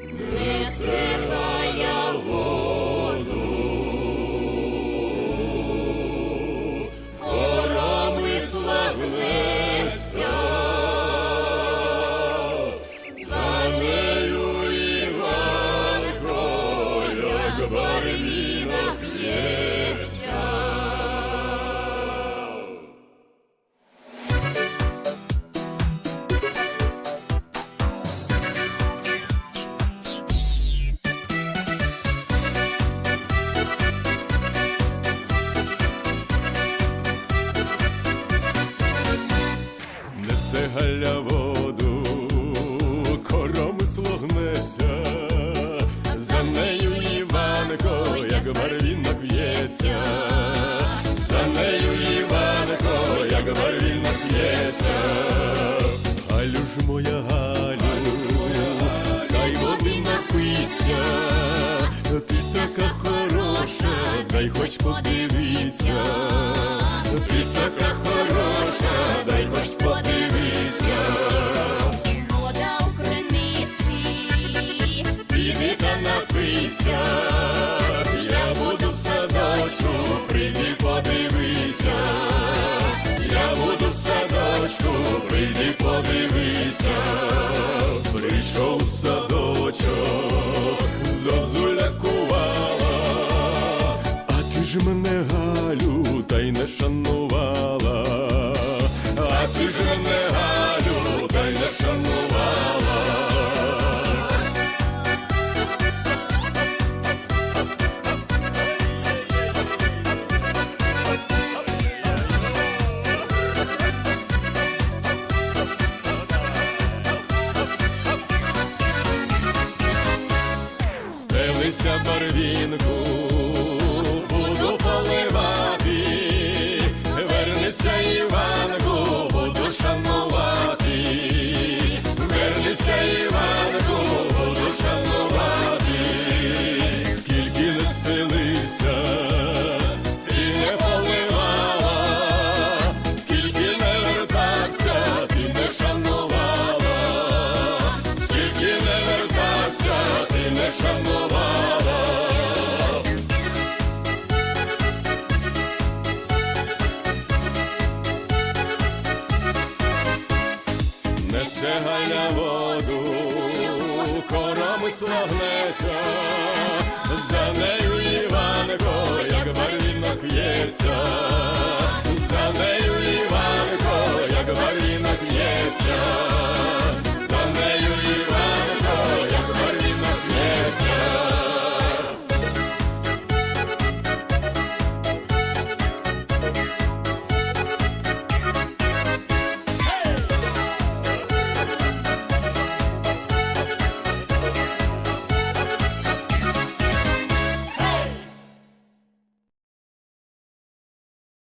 несе Несе галя воду, коромисло гнеться, за нею Іванко, як барвінок в'ється, за нею Іванко, як барвінок в'ється. Галю ж моя Галю, дай води напиться, ти така хороша, дай хоч подивіться, напийся, я буду в садочку, прийди подивися, я буду в садочку, прийди подивися, прийшов в садочок, зозуля кувала, а ти ж мене Галю, та й не шанувала, а ти ж мене Стелися барвінку, Несе галя воду, коромись вогнеться, за нею Іванко, як барвінок в'ється,